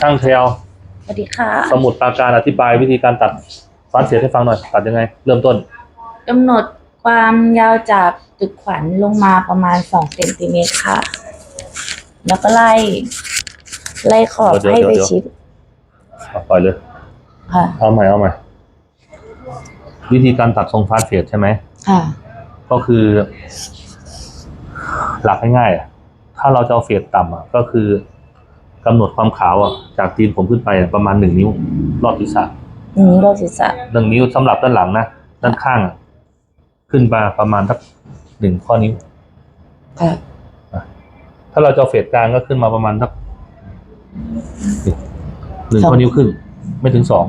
ช่างเทลสวัสดีค่ะสมุดปราการอธิบายวิธีการตัดฟาสเสียให้ฟังหน่อย ตัดยังไง เริ่มต้นกำหนดความยาวจากจุดขวัญลงมาประมาณสองเซนติเมตรค่ะ แล้วก็ไล่ ไล่ขอบเดี๋ยวให้เดี๋ยวไปเดี๋ยวชิดเอาปล่อยเลย ค่ะ เอาใหม่เอาใหม่วิธีการตัดทรงฟาสเฟียใช่ไหมค่ะ ก็คือ หลักง่ายๆอะถ้าเราจะเอาเฟียดต่ำอะก็คือ กำหนดความขาวอะจากตีนผมขึ้นไปอะประมาณหนึ่งนิ้ว รอบศีรษะอืมรอบศีรษะหนึ่งนิ้วสำหรับด้านหลังนะด้านข้างอะขึ้นมาประมาณสักหนึ่งข้อนิ้วค่ะถ้าเราจะเอาเฟสกลางก็ขึ้นมาประมาณสักหนึ่งสองข้อนิ้วครึ่งไม่ถึงสอง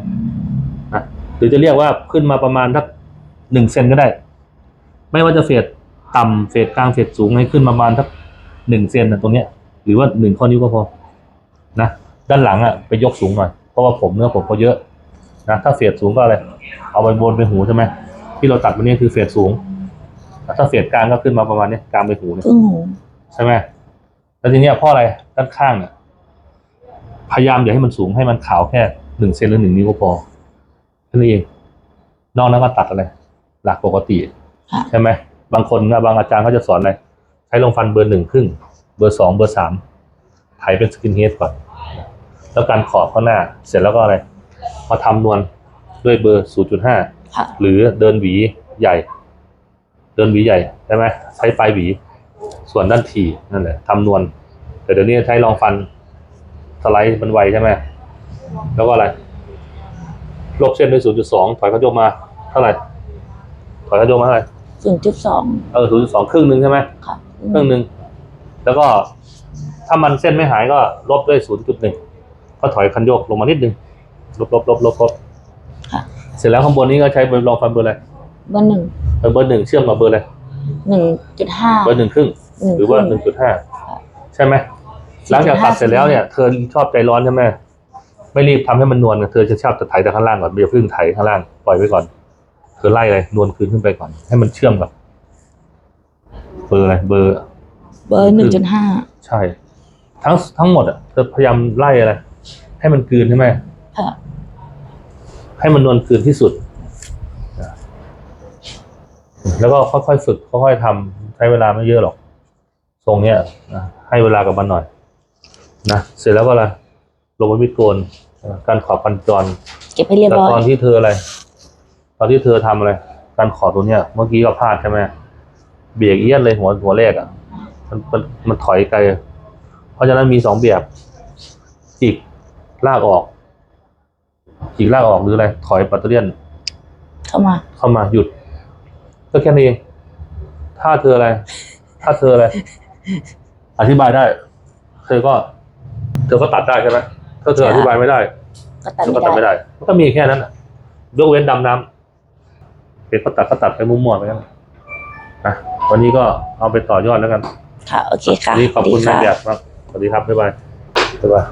นะหรือจะเรียกว่าขึ้นมาประมาณสักหนึ่งเซนก็ได้ ไม่ว่าจะเฟสต่ำเฟสกลางเฟสสูงให้ขึ้นประมาณสักหนึ่งเซนนะตรงเนี้ย หรือว่าหนึ่งข้อนิ้วก็พอ นะด้านหลังอะไปยกสูงหน่อยเพราะว่าผมเนื้อผมเขาเยอะนะถ้าเฟสสูงก็อะไรเอาไปบนไปหูใช่ไหมที่เราตัดวันนี้คือเฟสสูงถ้าเฟสกลางก็ขึ้นมาประมาณเนี้ยกลางไปหูเนี่ยครึ่งหูใช่ไหมแล้วทีเนี้ยเพราะอะไรด้านข้างเนี่ยพยายามอย่าให้มันสูงให้มันขาวแค่หนึ่งเซนหรือหนึ่งนิ้วก็พอแค่นั้นเองนอกนั้นก็ตัดอะไร หลักปกติค่ะใช่ไหมบางคนนะบางอาจารย์เขาจะสอนอะไรใช้ลงฟันเบอร์หนึ่งครึ่งเบอร์สองเบอร์สามไถเป็นสกินเฮดก่อน แล้วการขอบข้างหน้า เสร็จแล้วก็อะไร มาทำนวลด้วยเบอร์ศูนย์จุดห้าค่ะหรือเดินหวีใหญ่ เดินหวีใหญ่ใช่ไหมใช้ปลายหวี ส่วนด้านทีนั่นแหละทำนวลแต่เดี๋ยวนี้ใช้รองฟันสไลด์มันไวใช่ไหมแล้วก็อะไรลบเส้นด้วยศูนย์จุดสองถอยกระโจมมาเท่าไหร่ถอยกระโจมมาเท่าไหร่ศูนย์จุดสองเออศูนย์จุดสองครึ่งหนึ่งใช่ไหมค่ะครึ่งหนึ่งแล้วก็ถ้ามันเส้นไม่หายก็ลบด้วยศูนย์จุดหนึ่ง ก็ถอยคันโยกลงมานิดนึงลบลบลบลบลบค่ะ เสร็จแล้วข้างบนนี้ก็ใช้เบอร์รองฟันเบอร์อะไรเบอร์หนึ่งเออเบอร์หนึ่งเชื่อมกับเบอร์อะไรหนึ่งจุดห้าเบอร์หนึ่งครึ่งหรือว่าหนึ่งจุดห้าใช่ไหมหลังจากตัดเสร็จแล้วเนี่ยเธอชอบใจร้อนใช่ไหมไม่รีบทำให้มันนวลเธอจะชอบจะไถแต่ข้างล่างก่อนอย่าเพิ่งไถข้างล่างปล่อยไว้ก่อนเธอไล่เลยนวลคืนขึ้นไปก่อน ให้มันเชื่อมกับเบอร์อะไรเบอร์ เบอร์หนึ่งจุดห้าใช่ ทั้งทั้งหมดอะเธอพยายามไล่อะไร ให้มันกลืนใช่ไหมค่ะให้มันนวลกลืนที่สุดนะแล้วก็ค่อยๆฝึกค่อยๆทำใช้เวลาไม่เยอะหรอก ทรงเนี้ยนะให้เวลากับมันหน่อย นะเสร็จแล้วก็อะไรลงบนมิดโกนนะการขอบพันจรเก็บให้เรียบแต่ร้อตอยนที่เธออะไร ตอนที่เธอทำอะไร การขอตัวเนี้ย เมื่อกี้ก็พลาดใช่ไหมเบียกเอี้ยนเลยหัวหัวแรกอะมันมันมันถอยไกล เพราะฉะนั้นมีสองแบบจิก ลากออกจิกลากออกหรืออะไร ถอยปัตเตอร์เลียน เข้ามา เข้ามาหยุด ก็แค่นี้เองถ้าเธออะไร ถ้าเธออะไร อธิบายได้ เธอก็ เธอก็ตัดได้ใช่ไหมถ้าเธออธิบายไม่ได้ก็ตัดแล้วก็ไม่ตัดไม่ได้ได้ก็มีแค่นั้นน่ะยกเว้นดำน้ำเป็นก็ตัดก็ตัดไปมั่วๆไปกันอะวันนี้ก็เอาไปต่อยอดแล้วกัน ค่ะ โอเคค่ะ วันนี้ขอบคุณสวัแม่สดีแบค่ะบมากสวัสดีครับบ๊ายบายบ๊ายบาย